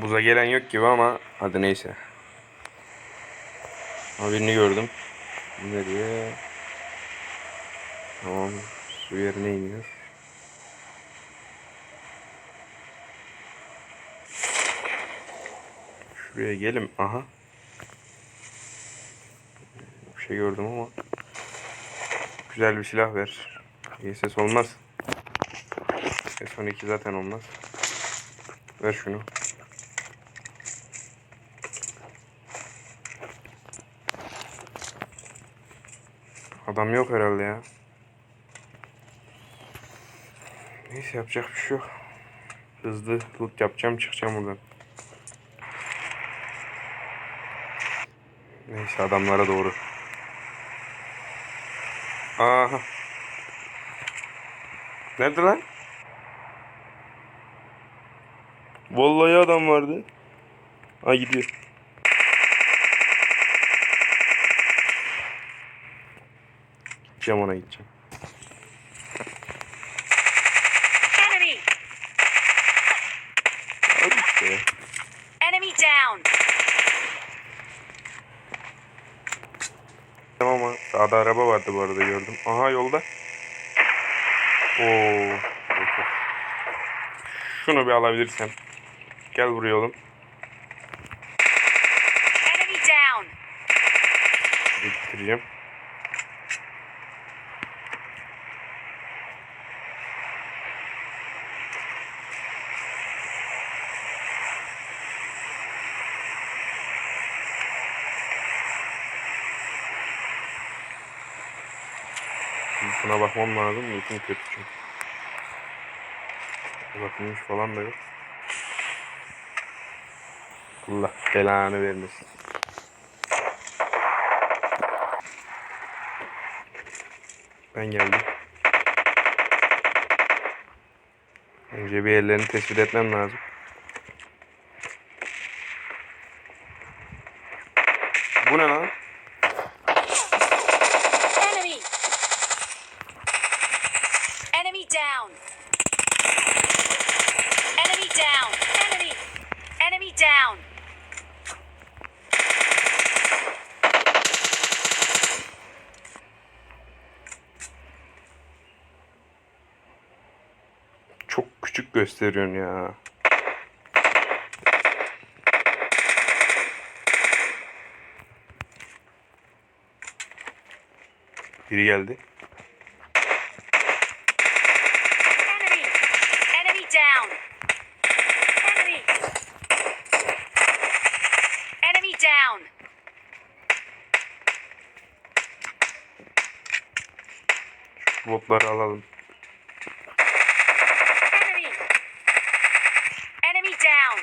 Buza gelen yok gibi ama hadi neyse. Ama birini gördüm. Nereye? Tamam. Su yerine iniyor. Şuraya gelim. Aha. Bir şey gördüm ama. Güzel bir silah ver. İyi ses olmaz. S12 zaten olmaz. Ver şunu. Adam yok herhalde ya. Neyse yapacak bir şey yok. Hızlı loot yapacağım çıkacağım buradan. Neyse adamlara doğru. Aha. Nerede lan? Vallahi adam vardı. Ha gidiyor. Gideceğim ona gideceğim. Enemy! Hadi işte. Enemy down! Tamam ama sağda araba vardı bu arada gördüm. Aha yolda. Oo. Şunu bir alabilirsem. Gel buraya oğlum. Enemy down! Bitireceğim. Buna bakmam lazım. Uykum kötü çünkü. Bakılmış falan da yok. Allah belanı vermesin. Ben geldim. Önce bir yerlerini tespit etmem lazım. Bu ne lan? Enemy! Enemy down! Enemy down! Enemy! Enemy down! Çok küçük gösteriyorsun ya. Biri geldi. Enemy! Enemy down! Enemy! Enemy down! Şu botları alalım. Enemy! Enemy down!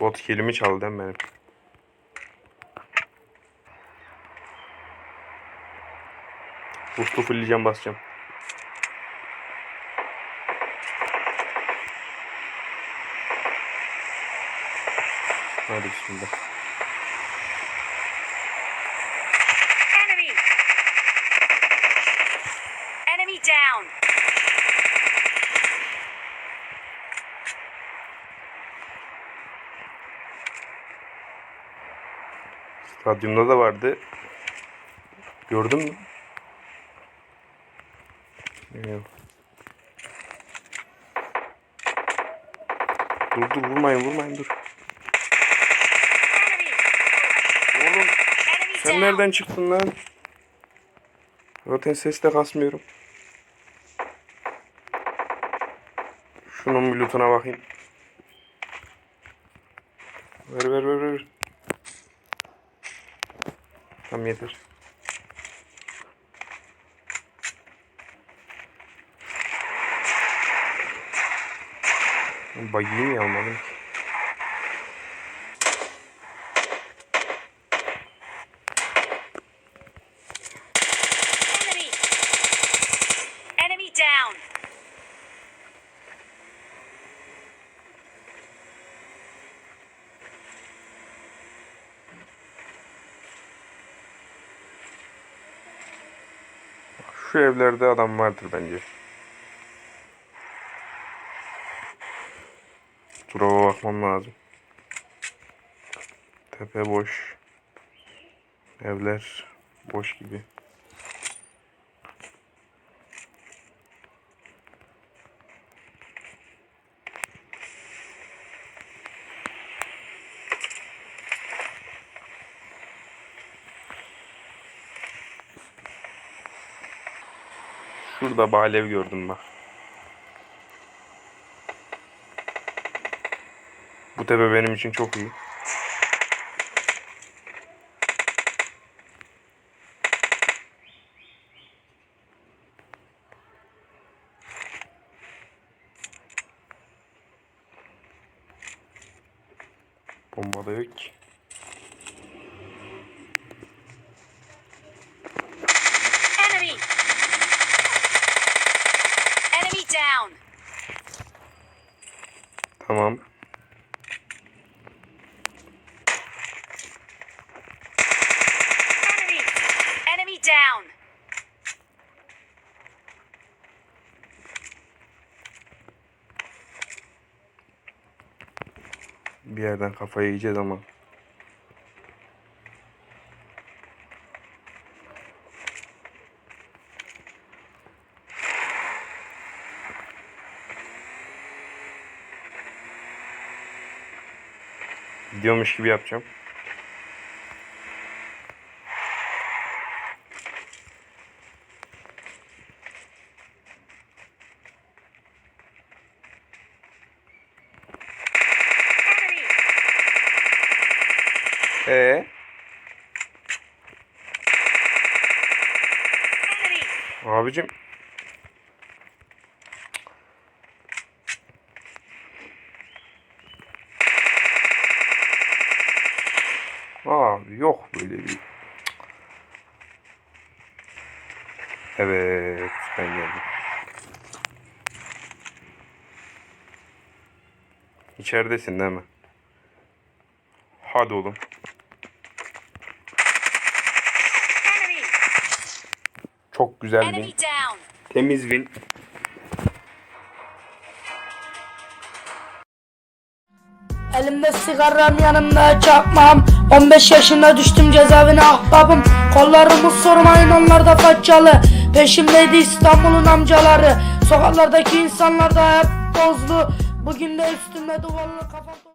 Bot kilimi çaldı hem benim. Boost'u fullleyeceğim basacağım. Hadi bismillah. Enemy! Enemy down! Stadyumda da vardı. Gördün mü? Yok. Dur dur vurmayın vurmayın dur. Oğlum sen nereden çıktın lan? Zaten ses de kasmıyorum. Şunun bir lootuna bakayım. Ver ver ver ver. Tamam yeter. Bayıyı almadım ki? Enemy! Enemy down! Şu evlerde adam vardır bence. Drop'a bakmam lazım. Tepe boş. Evler boş gibi. Şurada balev gördüm bak. Bu tepe benim için çok iyi. Bomba da yok ki. Enemy! Enemy down! Tamam. Enemy! Enemy down! Bir yerden kafayı yiyeceğiz ama. Gidiyormuş gibi yapacağım. Ee, abicim. Aa, yok böyle bir. Evet, ben geldim. İçeridesin değil mi? Hadi oğlum. Çok güzel win. Temiz win. Sigaram yanımda çakmam. 15 yaşında düştüm cezaevine ahbabım. Kollarımı sormayın onlar da faccalı Peşimdeydi İstanbul'un amcaları. Sokaklardaki insanlar da hep tozlu. Bugün de üstümde duvarlı kafam